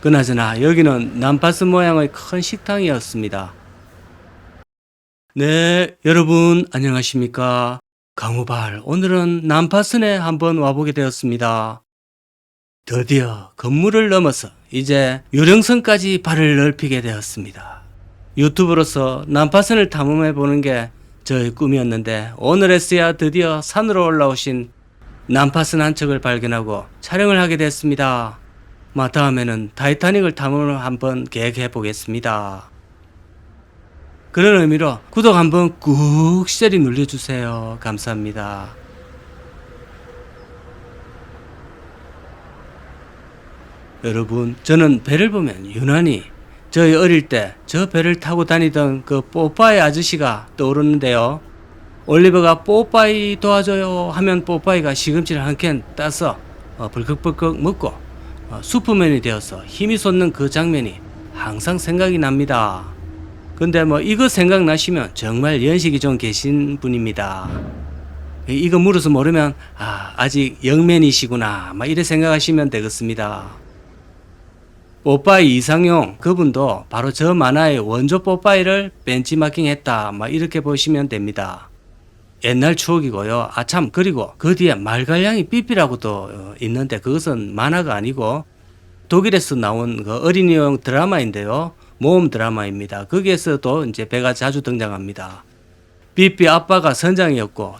그나저나 여기는 난파스 모양의 큰 식당이었습니다. 네, 여러분 안녕하십니까? 강우발, 오늘은 난파선에 한번 와보게 되었습니다. 드디어 건물을 넘어서 이제 유령선까지 발을 넓히게 되었습니다. 유튜브로서 난파선을 탐험해 보는 게 저의 꿈이었는데 오늘에서야 드디어 산으로 올라오신 난파선 한 척을 발견하고 촬영을 하게 됐습니다. 마 다음에는 타이타닉을 탐험을 한번 계획해 보겠습니다. 그런 의미로 구독 한번 꾹 시절히 눌러주세요. 감사합니다. 여러분, 저는 배를 보면 유난히 저희 어릴 때 저 배를 타고 다니던 그 뽀빠이 아저씨가 떠오르는데요. 올리버가 뽀빠이 도와줘요 하면 뽀빠이가 시금치를 한 캔 따서 어, 벌컥벌컥 먹고 어, 슈퍼맨이 되어서 힘이 솟는 그 장면이 항상 생각이 납니다. 근데 뭐 이거 생각나시면 정말 연식이 좀 계신 분입니다. 이- 이거 물어서 모르면 아 아직 영맨이시구나 막 이래 생각하시면 되겠습니다. 뽀빠이 이상용 그분도 바로 저 만화의 원조 뽀빠이를 벤치마킹했다 막 이렇게 보시면 됩니다. 옛날 추억이고요. 아 참 그리고 그 뒤에 말갈량이 삐삐라고도 어, 있는데 그것은 만화가 아니고 독일에서 나온 그 어린이용 드라마인데요. 모험 드라마입니다. 거기에서도 이제 배가 자주 등장합니다. 삐삐 아빠가 선장이었고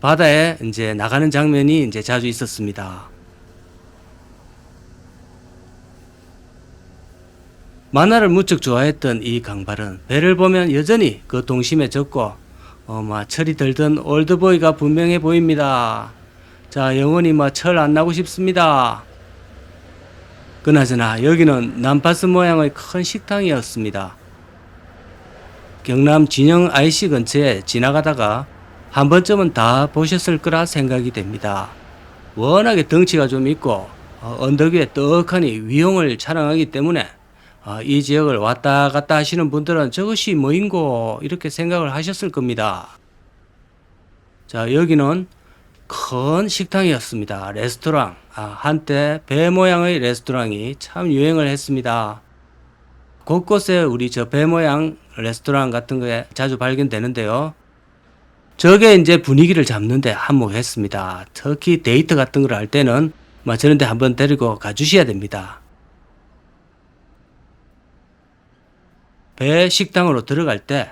바다에 이제 나가는 장면이 이제 자주 있었습니다. 만화를 무척 좋아했던 이 강발은 배를 보면 여전히 그 동심에 젖고 어 마 철이 들던 올드보이가 분명해 보입니다. 자 영원히 뭐철 안 나고 싶습니다. 그나저나 여기는 난파스 모양의 큰 식당이었습니다. 경남 진영 IC 근처에 지나가다가 한 번쯤은 다 보셨을 거라 생각이 됩니다. 워낙에 덩치가 좀 있고 어, 언덕 위에 떡하니 위용을 촬영하기 때문에 어, 이 지역을 왔다 갔다 하시는 분들은 저것이 뭐인고 이렇게 생각을 하셨을 겁니다. 자 여기는 큰 식당이었습니다. 레스토랑. 아, 한때 배 모양의 레스토랑이 참 유행을 했습니다. 곳곳에 우리 저 배 모양 레스토랑 같은 거에 자주 발견되는데요. 저게 이제 분위기를 잡는데 한몫했습니다. 특히 데이트 같은 걸 할 때는 뭐 저런 데 한번 데리고 가주셔야 됩니다. 배 식당으로 들어갈 때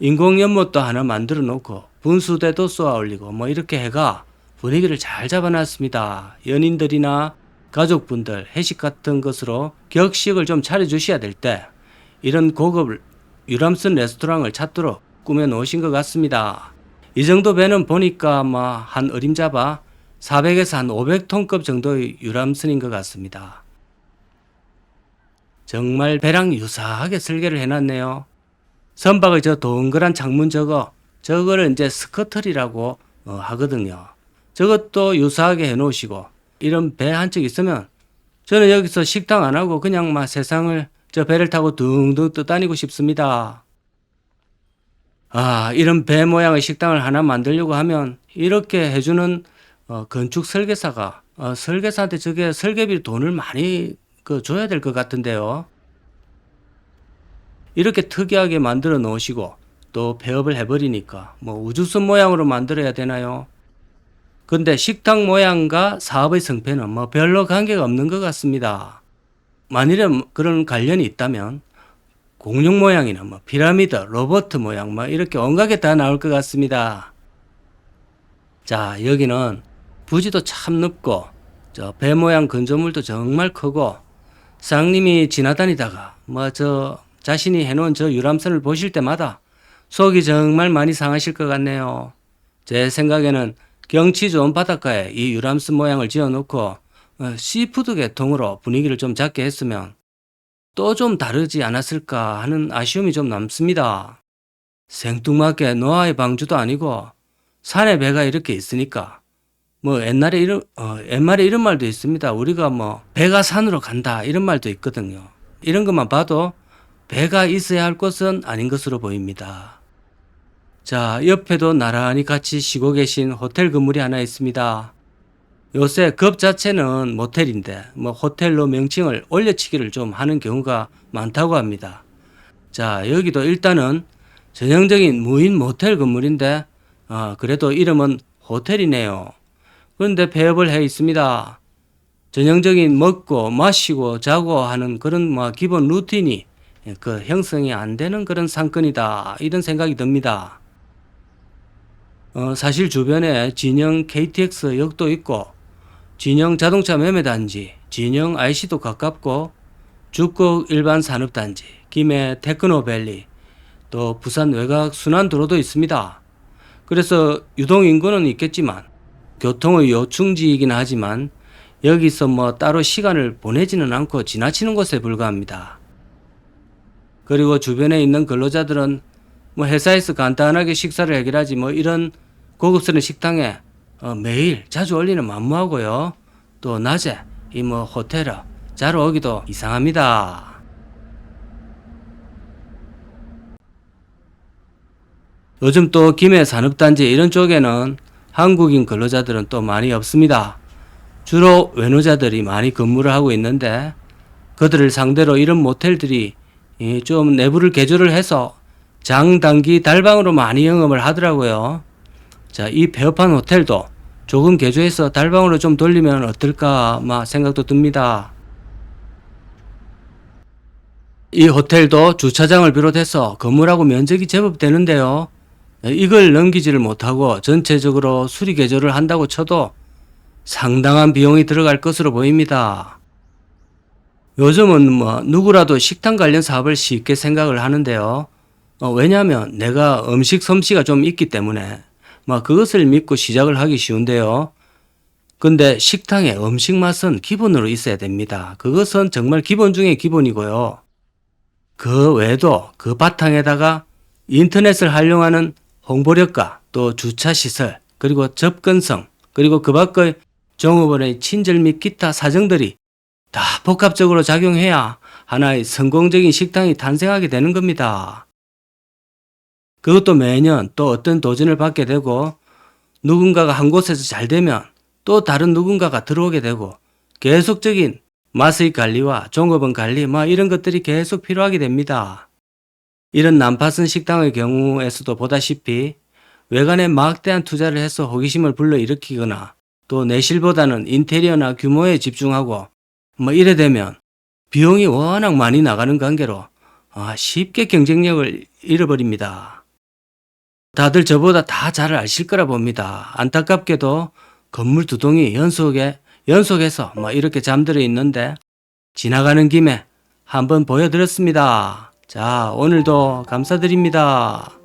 인공 연못도 하나 만들어 놓고 분수대도 쏘아 올리고 뭐 이렇게 해가 분위기를 잘 잡아놨습니다. 연인들이나 가족분들 회식 같은 것으로 격식을 좀 차려주셔야 될 때 이런 고급 유람선 레스토랑을 찾도록 꾸며 놓으신 것 같습니다. 이 정도 배는 보니까 뭐한 어림잡아 400에서 한 500톤급 정도의 유람선인 것 같습니다. 정말 배랑 유사하게 설계를 해놨네요. 선박의 저 동그란 창문 저거, 저거를 이제 스커틀이라고 어, 하거든요. 저것도 유사하게 해놓으시고, 이런 배 한 척 있으면, 저는 여기서 식당 안 하고 그냥 막 세상을 저 배를 타고 둥둥 떠다니고 싶습니다. 아, 이런 배 모양의 식당을 하나 만들려고 하면, 이렇게 해주는 어, 건축 설계사가, 어, 설계사한테 저게 설계비 돈을 많이 그 줘야 될 것 같은데요. 이렇게 특이하게 만들어 놓으시고 또 폐업을 해버리니까 뭐 우주선 모양으로 만들어야 되나요? 근데 식당 모양과 사업의 성패는 뭐 별로 관계가 없는 것 같습니다. 만일에 그런 관련이 있다면 공룡 모양이나 뭐 피라미드, 로버트 모양 뭐 이렇게 온갖 게 다 나올 것 같습니다. 자 여기는 부지도 참 넓고 저 배 모양 건조물도 정말 크고 쌍님이 지나다니다가 뭐 저 자신이 해놓은 저 유람선을 보실 때마다 속이 정말 많이 상하실 것 같네요. 제 생각에는 경치 좋은 바닷가에 이 유람선 모양을 지어놓고 어, 시푸드 계통으로 분위기를 좀 잡게 했으면 또 좀 다르지 않았을까 하는 아쉬움이 좀 남습니다. 생뚱맞게 노아의 방주도 아니고 산에 배가 이렇게 있으니까 뭐 옛날에 이런 어, 옛말에 이런 말도 있습니다. 우리가 뭐 배가 산으로 간다 이런 말도 있거든요. 이런 것만 봐도 배가 있어야 할 곳은 아닌 것으로 보입니다. 자, 옆에도 나란히 같이 쉬고 계신 호텔 건물이 하나 있습니다. 요새 급 자체는 모텔인데 뭐 호텔로 명칭을 올려치기를 좀 하는 경우가 많다고 합니다. 자 여기도 일단은 전형적인 무인 모텔 건물인데 아 그래도 이름은 호텔이네요. 그런데 폐업을 해 있습니다. 전형적인 먹고 마시고 자고 하는 그런 뭐 기본 루틴이 그 형성이 안 되는 그런 상권이다 이런 생각이 듭니다. 어, 사실 주변에 진영 KTX 역도 있고 진영 자동차 매매단지, 진영 IC도 가깝고 죽곡 일반 산업단지, 김해 테크노밸리, 또 부산 외곽 순환도로도 있습니다. 그래서 유동인구는 있겠지만 교통의 요충지이긴 하지만 여기서 뭐 따로 시간을 보내지는 않고 지나치는 것에 불과합니다. 그리고 주변에 있는 근로자들은 뭐 회사에서 간단하게 식사를 해결하지 뭐 이런 고급스러운 식당에 어, 매일 자주 올리는 만무하고요. 또 낮에 이 뭐 호텔에 자러 오기도 이상합니다. 요즘 또 김해 산업단지 이런 쪽에는 한국인 근로자들은 또 많이 없습니다. 주로 외노자들이 많이 근무를 하고 있는데 그들을 상대로 이런 모텔들이 이좀 내부를 개조를 해서 장단기 달방으로 많이 영업을 하더라고요. 자, 이 폐업한 호텔도 조금 개조해서 달방으로 좀 돌리면 어떨까 막 생각도 듭니다. 이 호텔도 주차장을 비롯해서 건물하고 면적이 제법 되는데요. 이걸 넘기지를 못하고 전체적으로 수리 개조를 한다고 쳐도 상당한 비용이 들어갈 것으로 보입니다. 요즘은 뭐 누구라도 식당 관련 사업을 쉽게 생각을 하는데요. 어, 왜냐하면 내가 음식 솜씨가 좀 있기 때문에 뭐 그것을 믿고 시작을 하기 쉬운데요. 근데 식당의 음식 맛은 기본으로 있어야 됩니다. 그것은 정말 기본 중에 기본이고요. 그 외에도 그 바탕에다가 인터넷을 활용하는 홍보력과 또 주차 시설, 그리고 접근성, 그리고 그 밖의 종업원의 친절 및 기타 사정들이 다 복합적으로 작용해야 하나의 성공적인 식당이 탄생하게 되는 겁니다. 그것도 매년 또 어떤 도전을 받게 되고 누군가가 한 곳에서 잘 되면 또 다른 누군가가 들어오게 되고 계속적인 맛의 관리와 종업원 관리 뭐 이런 것들이 계속 필요하게 됩니다. 이런 난파선 식당의 경우에서도 보다시피 외관에 막대한 투자를 해서 호기심을 불러일으키거나 또 내실보다는 인테리어나 규모에 집중하고 뭐 이래 되면 비용이 워낙 많이 나가는 관계로 아, 쉽게 경쟁력을 잃어버립니다. 다들 저보다 다 잘 아실 거라 봅니다. 안타깝게도 건물 두 동이 연속에 연속해서 뭐 이렇게 잠들어 있는데 지나가는 김에 한번 보여드렸습니다. 자, 오늘도 감사드립니다.